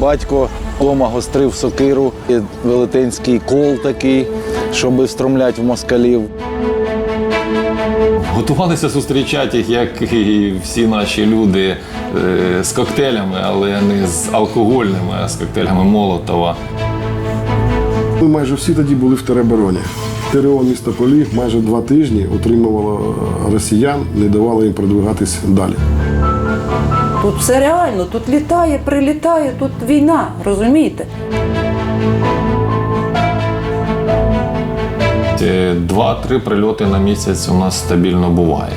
батько Лома гострив сокиру, і велетенський кол такий, щоб встромлять в москалів. Готувалися зустрічати їх, як і всі наші люди, е, з коктейлями, але не з алкогольними, а з коктейлями Молотова. Ми майже всі тоді були в теробороні. ТРО міста Поліг майже два тижні утримувало е, росіян, не давало їм продвигатись далі. Тут все реально, тут літає, прилітає, тут війна, розумієте? Е, Два-три прильоти на місяць у нас стабільно буває.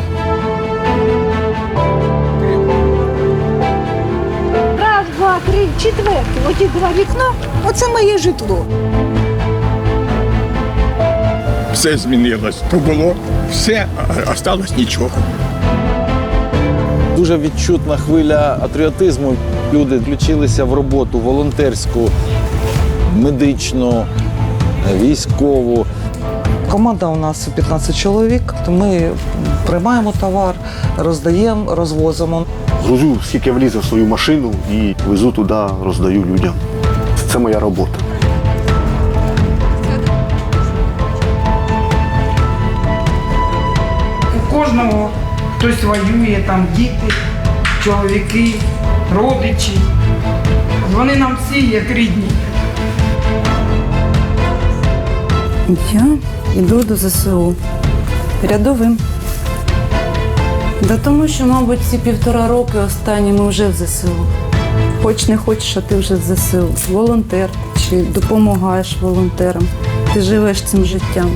Раз, два, три, четвертий. Оті два вікна, оце моє житло. все змінилось. То було все, а осталось нічого. Дуже відчутна хвиля патріотизму. Люди включилися в роботу волонтерську, медичну, військову. Команда у нас 15 чоловік. Ми приймаємо товар, роздаємо, розвозимо. Грузю, скільки влізе в свою машину і везу туди, роздаю людям. Це моя робота. У кожного хтось воює, там діти, чоловіки, родичі. Вони нам всі як рідні. Я йду до ЗСУ рядовим. Да тому що, мабуть, ці півтора роки останні ми вже в ЗСУ. Хоч не хочеш, а ти вже в ЗСУ. Волонтер чи допомагаєш волонтерам. Ти живеш цим життям.